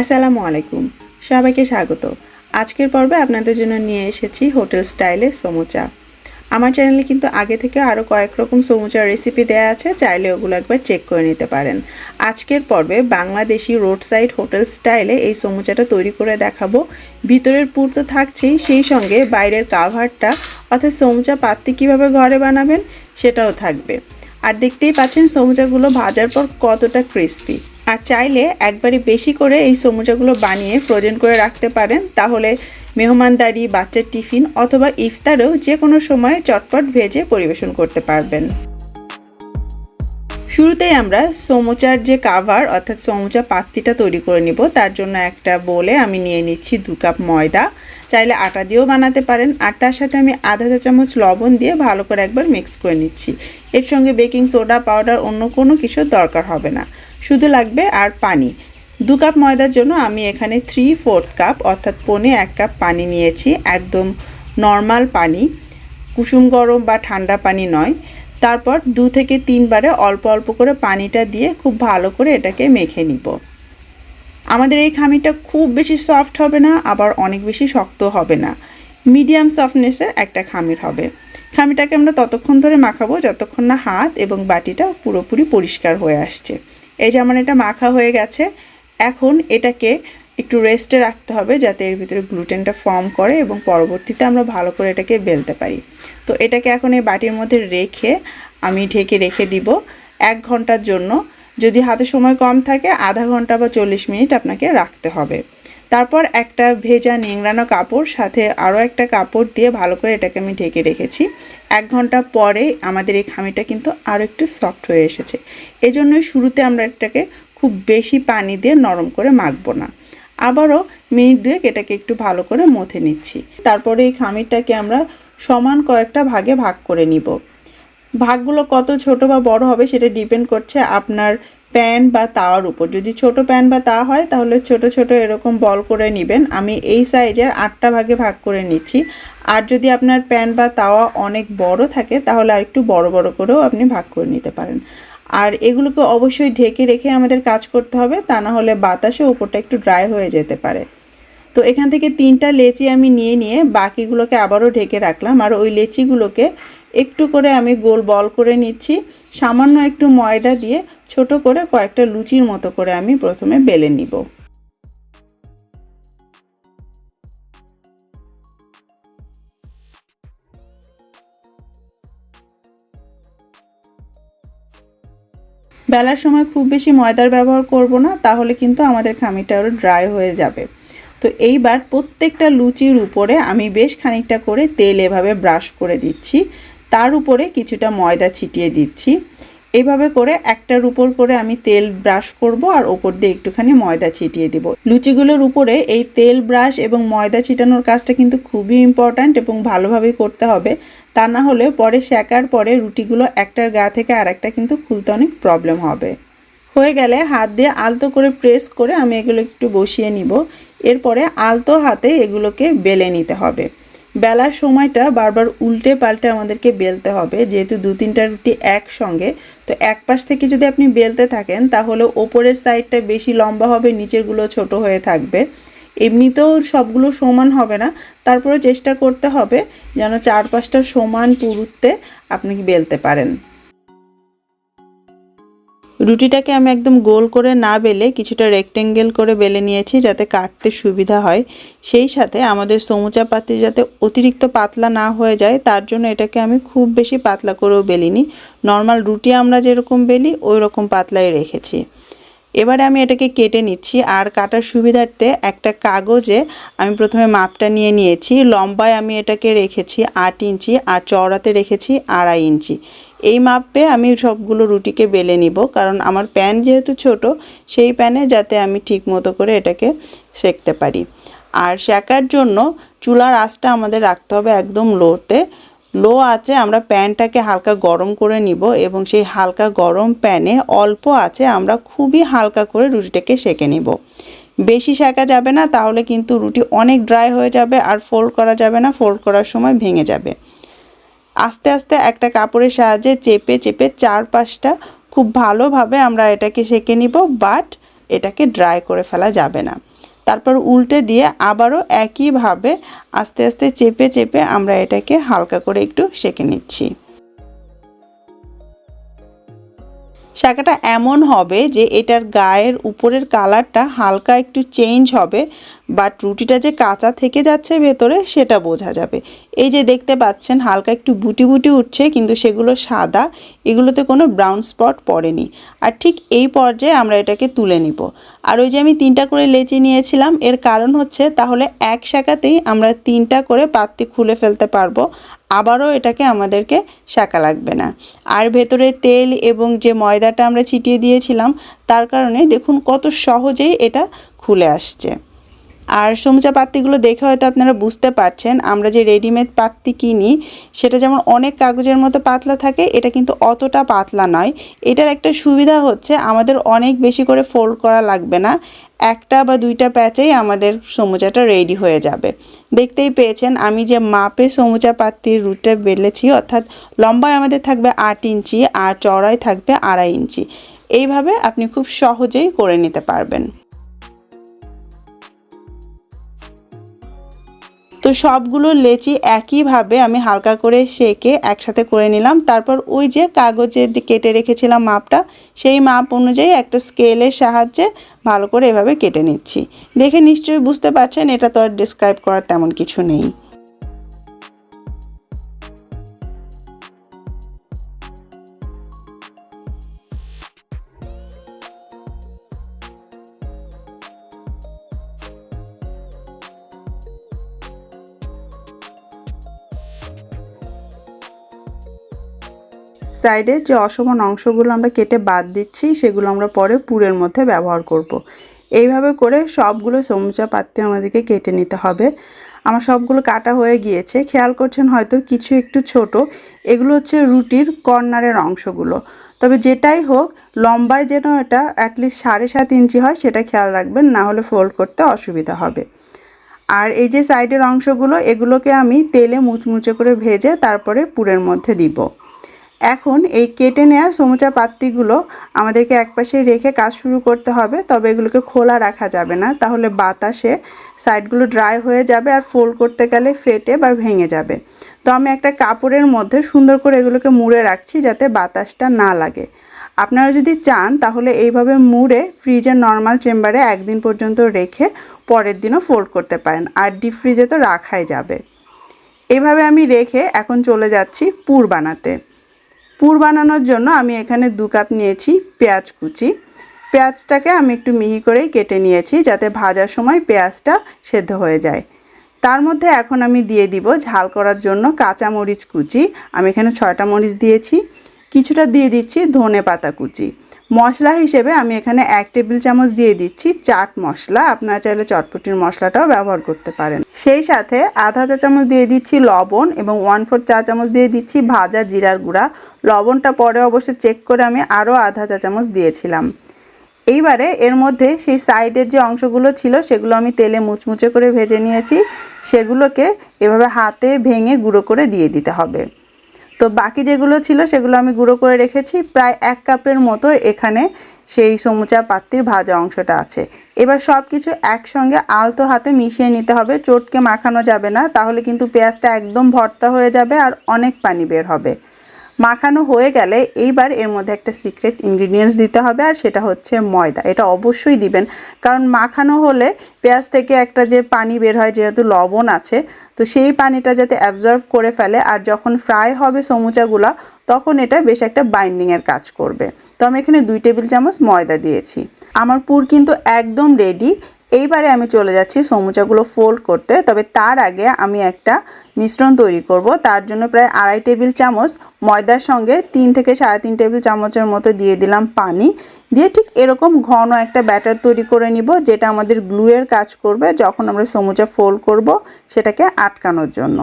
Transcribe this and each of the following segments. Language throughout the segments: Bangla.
আসসালামু আলাইকুম। সবাইকে স্বাগত। আজকের পর্বে আপনাদের জন্য নিয়ে এসেছি হোটেল স্টাইলে সমুচা। আমার চ্যানেলে কিন্তু আগে থেকে আরও কয়েক রকম সমুচার রেসিপি দেওয়া আছে, চাইলে ওগুলো একবার চেক করে নিতে পারেন। আজকের পর্বে বাংলাদেশি রোড সাইড হোটেল স্টাইলে এই সমুচাটা তৈরি করে দেখাবো। ভিতরের পুর তো থাকছেই, সেই সঙ্গে বাইরের কাভারটা, অর্থাৎ সমুচা পাত্তি কীভাবে ঘরে বানাবেন সেটাও থাকবে। আর দেখতেই পাচ্ছেন সমুচাগুলো ভাজার পর কতটা ক্রিস্পি আর চাইলে একবারে বেশি করে এই সমুচাগুলো বানিয়ে ফ্রোজেন করে রাখতে পারেন। তাহলে মেহমানদারি, বাচ্চার টিফিন অথবা ইফতারেও যে কোনো সময় চটপট ভেজে পরিবেশন করতে পারবেন। শুরুতেই আমরা সমুচার যে কাভার অর্থাৎ সমুচা পাত্তিটা তৈরি করে নিব, তার জন্য একটা বলে আমি নিয়ে নিচ্ছি দু কাপ ময়দা। চাইলে আটা দিয়েও বানাতে পারেন, আর তার সাথে আমি আধা চা চামচ লবণ দিয়ে ভালো করে একবার মিক্স করে নিচ্ছি। এর সঙ্গে বেকিং সোডা পাউডার অন্য কোনো কিছুর দরকার হবে না। শুধু লাগবে আর পানি। দু কাপ ময়দার জন্য আমি এখানে থ্রি ফোর্থ কাপ অর্থাৎ পনে এক কাপ পানি নিয়েছি, একদম নর্মাল পানি। কুসুম গরম বা ঠান্ডা পানি নয়। তারপর দু থেকে তিনবারে অল্প অল্প করে পানিটা দিয়ে খুব ভালো করে এটাকে মেখে নিব। আমাদের এই খামিটা খুব বেশি সফট হবে না, আবার অনেক বেশি শক্ত হবে না। মিডিয়াম সফটনেসের একটা খামির হবে। খামিটাকে আমরা ততক্ষণ ধরে মাখাবো, যতক্ষণ না হাত এবং বাটিটা পুরোপুরি পরিষ্কার হয়ে আসছে। এই যে আমার এটা মাখা হয়ে গেছে, এখন এটাকে একটু রেস্টে রাখতে হবে যাতে এর ভিতরে গ্লুটেনটা ফর্ম করে এবং পরবর্তীতে আমরা ভালো করে এটাকে বেলতে পারি। তো এটাকে এখন এই বাটির মধ্যে রেখে আমি ঢেকে রেখে দিব এক ঘণ্টার জন্য। যদি হাতে সময় কম থাকে, আধা ঘণ্টা বা চল্লিশ মিনিট আপনাকে রাখতে হবে। তারপর একটা ভেজা নেংড়ানো কাপড়, সাথে আরও একটা কাপড় দিয়ে ভালো করে এটাকে আমি ঢেকে রেখেছি। এক ঘণ্টা পরে আমাদের এই খামিটা কিন্তু আরও একটু সফট হয়ে এসেছে। এজন্যই শুরুতে আমরা এটাকে খুব বেশি পানি দিয়ে নরম করে মাখবো না। আবারও মিনিট দুয়েক এটাকে একটু ভালো করে মথে নিচ্ছি। তারপরে এই খামিরটাকে আমরা সমান কয়েকটা ভাগে ভাগ করে নিব। ভাগগুলো কত ছোট বা বড় হবে সেটা ডিপেন্ড করছে আপনার প্যান বা তাওয়ার উপর। যদি ছোট প্যান বা তা হয়, তাহলে ছোট ছোট এরকম বল করে নেবেন। আমি এই সাইজের আটটা ভাগে ভাগ করে নিচ্ছি। আর যদি আপনার প্যান বা তাওয়া অনেক বড় থাকে, তাহলে আর একটু বড় বড় করেও আপনি ভাগ করে নিতে পারেন। আর এগুলোকে অবশ্যই ঢেকে রেখে আমাদের কাজ করতে হবে, তা না হলে বাতাসে ওপরটা একটু ড্রাই হয়ে যেতে পারে। তো এখান থেকে তিনটা লেচি আমি নিয়ে নিয়ে বাকিগুলোকে আবারও ঢেকে রাখলাম। আর ওই লেচিগুলোকে একটু করে আমি গোল বল করে নিচ্ছি। সামান্য একটু ময়দা দিয়ে ছোট করে কয়েকটা লুচির মতো করে আমি প্রথমে বেলে নিব। বেলার সময় খুব বেশি ময়দার ব্যবহার করব না, তাহলে কিন্তু আমাদের খামিটা আরও ড্রাই হয়ে যাবে। তো এইবার প্রত্যেকটা লুচির উপরে আমি বেশ খানিকটা করে তেল এভাবে ব্রাশ করে দিচ্ছি। তার উপরে কিছুটা ময়দা ছিটিয়ে দিচ্ছি। এভাবে করে একটার উপর করে আমি তেল ব্রাশ করব আর ওপর দিয়ে একটুখানি ময়দা ছিটিয়ে দিব। লুচিগুলোর উপরে এই তেল ব্রাশ এবং ময়দা ছিটানোর কাজটা কিন্তু খুবই ইম্পর্ট্যান্ট এবং ভালোভাবেই করতে হবে। তা না হলে পরে শেকার পরে রুটিগুলো একটার গা থেকে আর একটা কিন্তু খুলতে অনেক প্রবলেম হবে। হয়ে গেলে হাত দিয়ে আলতো করে প্রেস করে আমি এগুলো একটু বসিয়ে নিব। এরপরে আলতো হাতে এগুলোকে বেলে নিতে হবে। বেলার সময়টা বারবার উল্টে পাল্টে আমাদেরকে বেলতে হবে, যেহেতু দু তিনটা রুটি একসঙ্গে। তো এক পাশ থেকে যদি আপনি বেলতে থাকেন, তাহলে ওপরের সাইডটা বেশি লম্বা হবে, নিচেরগুলো ছোট হয়ে থাকবে। এমনিতেও সবগুলো সমান হবে না তারপরে চেষ্টা করতে হবে যেন চার পাঁচটা সমান পুরুত্বে আপনি বেলতে পারেন। রুটিটাকে আমি একদম গোল করে না বেলে কিছুটা রেক্টেঙ্গেল করে বেলে নিয়েছি যাতে কাটতে সুবিধা হয়। সেই সাথে আমাদের সমুচা পাতি যাতে অতিরিক্ত পাতলা না হয়ে যায়, তার জন্য এটাকে আমি খুব বেশি পাতলা করেও বেলিনি। নর্মাল রুটি আমরা যেরকম বেলি ওই রকম পাতলাই রেখেছি। এবারে আমি এটাকে কেটে নিচ্ছি আর কাটার সুবিধার্থে একটা কাগজে আমি প্রথমে মাপটা নিয়ে নিয়েছি। লম্বায় আমি এটাকে রেখেছি আট ইঞ্চি আর চওড়াতে রেখেছি আড়াই ইঞ্চি। এই মাপে আমি সবগুলো রুটিকে বেলে নিব কারণ আমার প্যান যেহেতু ছোট, সেই প্যানে যাতে আমি ঠিক মতো করে এটাকে সেঁকতে পারি। আর শেখার জন্য চুলার আঁচটা আমাদের রাখতে হবে একদম লোতে। লো আছে, আমরা প্যানটাকে হালকা গরম করে নিব এবং সেই হালকা গরম প্যানে অল্প আছে, আমরা খুবই হালকা করে রুটিটাকে সেঁকে নিব। বেশি সেঁকা যাবে না, তাহলে কিন্তু রুটি অনেক ড্রাই হয়ে যাবে আর ফোল্ড করা যাবে না ফোল্ড করার সময় ভেঙে যাবে। আস্তে আস্তে একটা কাপড়ের সাহায্যে চেপে চেপে চার পাঁচটা খুব ভালোভাবে আমরা এটাকে সেঁকে নিব বাট এটাকে ড্রাই করে ফেলা যাবে না। তারপর উল্টে দিয়ে আবারও একইভাবে আস্তে আস্তে চেপে চেপে আমরা এটাকে হালকা করে একটু সেঁকে নিচ্ছি। শাঁকাটা এমন হবে যে এটার গায়ের উপরের কালারটা হালকা একটু চেঞ্জ হবে বাট রুটিটা যে কাঁচা থেকে যাচ্ছে ভেতরে সেটা বোঝা যাবে। এই যে দেখতে পাচ্ছেন, হালকা একটু বুটি বুটি উঠছে, কিন্তু সেগুলো সাদা, এগুলোতে কোনো ব্রাউন স্পট পড়েনি। আর ঠিক এই পর্যায়ে আমরা এটাকে তুলে নিব। আর ওই যে আমি তিনটা করে লেচি নিয়েছিলাম, এর কারণ হচ্ছে তাহলে এক শাখাতেই আমরা তিনটা করে পাত্তি খুলে ফেলতে পারব। আবারও এটাকে আমাদেরকে শাঁকা লাগবে না। আর ভেতরে তেল এবং যে ময়দাটা আমরা ছিটিয়ে দিয়েছিলাম, তার কারণে দেখুন কত সহজেই এটা খুলে আসছে। আর সমুচা পাত্তিগুলো দেখে হয়তো আপনারা বুঝতে পারছেন, আমরা যে রেডিমেড পাত্তি কিনি, সেটা যেমন অনেক কাগজের মতো পাতলা থাকে, এটা কিন্তু অতটা পাতলা নয়। এটার একটা সুবিধা হচ্ছে আমাদের অনেক বেশি করে ফোল্ড করা লাগবে না। একটা বা দুইটা প্যাচেই আমাদের সমুচাটা রেডি হয়ে যাবে। দেখতেই পেয়েছেন, আমি যে মাপে সমুচা পাত্রির রুটটা বেলেছি, অর্থাৎ লম্বায় আমাদের থাকবে আট ইঞ্চি আর চড়াই থাকবে আড়াই ইঞ্চি। এইভাবে আপনি খুব সহজেই করে নিতে পারবেন। তো সবগুলো লেচি একইভাবে আমি হালকা করে সেকে একসাথে করে নিলাম। তারপর ওই যে কাগজে কেটে রেখেছিলাম মাপটা, সেই মাপ অনুযায়ী একটা স্কেলের সাহায্যে ভালো করে এভাবে কেটে নিচ্ছি। দেখে নিশ্চয়ই বুঝতে পারছেন, এটা তো আর ডিসক্রাইব করার তেমন কিছু নেই। সাইডের যে অসমান অংশগুলো আমরা কেটে বাদ দিচ্ছি, সেগুলো আমরা পরে পুরের মধ্যে ব্যবহার করব। এইভাবে করে সবগুলো সমুচা পাত্রে আমাদেরকে কেটে নিতে হবে। আমার সবগুলো কাটা হয়ে গিয়েছে। খেয়াল করছেন হয়তো কিছু একটু ছোট। এগুলো হচ্ছে রুটির কর্নারের অংশগুলো। তবে যেটাই হোক, লম্বায় যেন এটা অ্যাটলিস্ট সাড়ে সাত ইঞ্চি হয়, সেটা খেয়াল রাখবেন, না হলে ফোল্ড করতে অসুবিধা হবে। আর এই যে সাইডের অংশগুলো, এগুলোকে আমি তেলে মুচমুচে করে ভেজে তারপরে পুরের মধ্যে দিব। এখন এই কেটে নেওয়া সমুচা পাত্তিগুলো আমাদেরকে একপাশে রেখে কাজ শুরু করতে হবে, তবে এগুলোকে খোলা রাখা যাবে না। তাহলে বাতাসে সাইডগুলো ড্রাই হয়ে যাবে আর ফোল্ড করতে গেলে ফেটে বা ভেঙে যাবে। তো আমি একটা কাপড়ের মধ্যে সুন্দর করে এগুলোকে মুড়ে রাখছি যাতে বাতাসটা না লাগে। আপনারা যদি চান, তাহলে এইভাবে মুড়ে ফ্রিজের নর্মাল চেম্বারে একদিন পর্যন্ত রেখে পরের দিনও ফোল্ড করতে পারেন, আর ডিপ ফ্রিজে তো রাখাই যাবে। এভাবে আমি রেখে এখন চলে যাচ্ছি পুর বানাতে। পুর বানানোর জন্য আমি এখানে দু কাপ নিয়েছি পেঁয়াজ কুচি। পেঁয়াজটাকে আমি একটু মিহি করেই কেটে নিয়েছি যাতে ভাজার সময় পেঁয়াজটা সেদ্ধ হয়ে যায়। তার মধ্যে এখন আমি দিয়ে দিব ঝাল করার জন্য কাঁচা মরিচ কুচি। আমি এখানে ছয়টা মরিচ দিয়েছি। কিছুটা দিয়ে দিচ্ছি ধনে পাতা কুচি। মশলা হিসেবে আমি এখানে এক টেবিল চামচ দিয়ে দিচ্ছি চাট মশলা। আপনারা চাইলে চটপটির মশলাটাও ব্যবহার করতে পারেন। সেই সাথে আধা চা চামচ দিয়ে দিচ্ছি লবণ এবং ওয়ান ফোর চা চামচ দিয়ে দিচ্ছি ভাজা জিরার গুঁড়া। লবণটা পরে অবশ্য চেক করে আমি আরও আধা চা চামচ দিয়েছিলাম। এইবারে এর মধ্যে সেই সাইডের যে অংশগুলো ছিল সেগুলো আমি তেলে মুচমুচে করে ভেজে নিয়েছি। সেগুলোকে এভাবে হাতে ভেঙে গুঁড়ো করে দিয়ে দিতে হবে। তো বাকি যেগুলো ছিল সেগুলো আমি গুঁড়ো করে রেখেছি। প্রায় এক কাপের মতো এখানে সেই সমুচা পাত্রির ভাজা অংশটা আছে। এবার সব কিছু একসঙ্গে আলতো হাতে মিশিয়ে নিতে হবে। চটকে মাখানো যাবে না, তাহলে কিন্তু পেঁয়াজটা একদম ভর্তা হয়ে যাবে আর অনেক পানি বের হবে। মাখানো হয়ে গেলে এইবার এর মধ্যে একটা সিক্রেট ইনগ্রিডিয়েন্টস দিতে হবে, আর সেটা হচ্ছে ময়দা। এটা অবশ্যই দিবেন, কারণ মাখানো হলে পেঁয়াজ থেকে একটা যে পানি বের হয়, যেহেতু লবণ আছে, তো সেই পানিটা যাতে অ্যাবজর্ব করে ফেলে, আর যখন ফ্রাই হবে সমুচাগুলা, তখন এটা বেশ একটা বাইন্ডিংয়ের কাজ করবে। তো আমি এখানে দুই টেবিল চামচ ময়দা দিয়েছি। আমার পুর কিন্তু একদম রেডি এইবারে আমি চলে যাচ্ছি সমুচাগুলো ফোল্ড করতে, তবে তার আগে আমি একটা মিশ্রণ তৈরি করব। তার জন্য প্রায় আড়াই টেবিল চামচ ময়দার সঙ্গে তিন থেকে সাড়ে তিন টেবিল চামচের মতো দিয়ে দিলাম পানি। দিয়ে ঠিক এরকম ঘন একটা ব্যাটার তৈরি করে নিব, যেটা আমাদের গ্লুয়ের কাজ করবে যখন আমরা সমুচা ফোল্ড করব সেটাকে আটকানোর জন্য।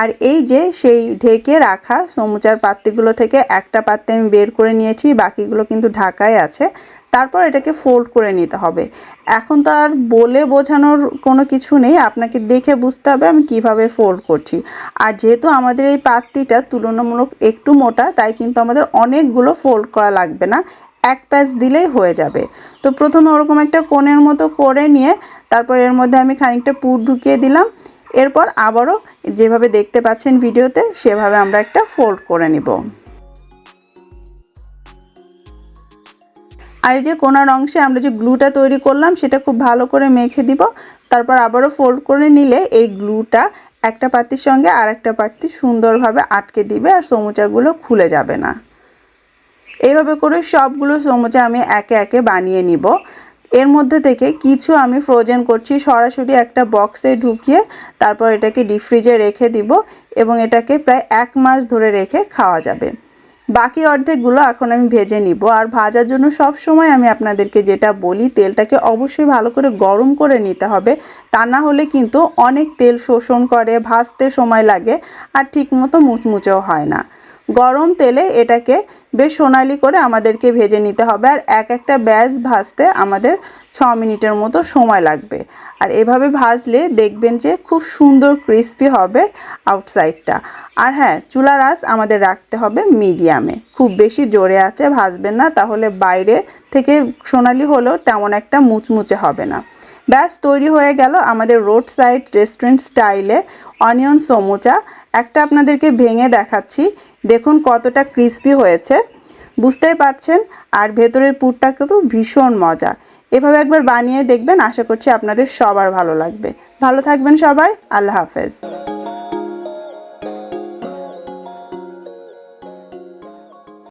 আর এই যে সেই ঢেকে রাখা সমুচার পাত্তিগুলো থেকে একটা পাত্রে আমি বের করে নিয়েছি, বাকিগুলো কিন্তু ঢাকায় আছে। তারপর এটাকে ফোল্ড করে নিতে হবে। এখন তো আর বলে বোঝানোর কোনো কিছু নেই, আপনাকে দেখে বুঝতে হবে আমি কীভাবে ফোল্ড করছি। আর যেহেতু আমাদের এই পাত্তিটা তুলনামূলক একটু মোটা, তাই কিন্তু আমাদের অনেকগুলো ফোল্ড করা লাগবে না, এক প্যাচ দিলেই হয়ে যাবে। তো প্রথমে ওরকম একটা কোণের মতো করে নিয়ে, তারপর এর মধ্যে আমি খানিকটা পুর ঢুকিয়ে দিলাম। এরপর আবারও যেভাবে দেখতে পাচ্ছেন ভিডিওতে, সেভাবে আমরা একটা ফোল্ড করে নিব। আর এই যে কোনার অংশে আমরা যে গ্লুটা তৈরি করলাম, সেটা খুব ভালো করে মেখে দিব। তারপর আবারও ফোল্ড করে নিলে এই গ্লুটা একটা পাতির সঙ্গে আর একটা পাতি সুন্দরভাবে আটকে দিবে আর সমুচাগুলো খুলে যাবে না। এইভাবে করে সবগুলো সমুচা আমি একে একে বানিয়ে নিব। এর মধ্যে থেকে কিছু আমি ফ্রোজেন করছি, সরাসরি একটা বক্সে ঢুকিয়ে তারপর এটাকে ডিপ ফ্রিজে রেখে দিব এবং এটাকে প্রায় এক মাস ধরে রেখে খাওয়া যাবে। বাকি অর্ধেকগুলো এখন আমি ভেজে নিব। আর ভাজার জন্য সব সময় আমি আপনাদেরকে যেটা বলি, তেলটাকে অবশ্যই ভালো করে গরম করে নিতে হবে। তা না হলে কিন্তু অনেক তেল শোষণ করে, ভাজতে সময় লাগে আর ঠিকমতো মুচমুচেও হয় না। গরম তেলে এটাকে বেশ সোনালি করে আমাদেরকে ভেজে নিতে হবে আর এক একটা ব্যাস ভাজতে আমাদের ছ মিনিটের মতো সময় লাগবে। আর এভাবে ভাজলে দেখবেন যে খুব সুন্দর ক্রিস্পি হবে আউটসাইডটা আর হ্যাঁ চুলার আঁচ আমাদের রাখতে হবে মিডিয়ামে। খুব বেশি জোরে আছে, ভাজবেন না, তাহলে বাইরে থেকে সোনালি হলেও তেমন একটা মুচমুচে হবে না। ব্যাস, তৈরি হয়ে গেল আমাদের রোড সাইড রেস্টুরেন্ট স্টাইলে অনিয়ন সমুচা। একটা আপনাদেরকে ভেঙে দেখাচ্ছি। দেখুন কতটা ক্রিস্পি হয়েছে। বুঝতেই পারছেন? আর ভেতরের পুরটা কিন্তু ভীষণ মজা। এভাবে একবার বানিয়ে দেখবেন, আশা করছি আপনাদের সবার ভালো লাগবে। ভালো থাকবেন সবাই, আল্লাহ হাফেজ।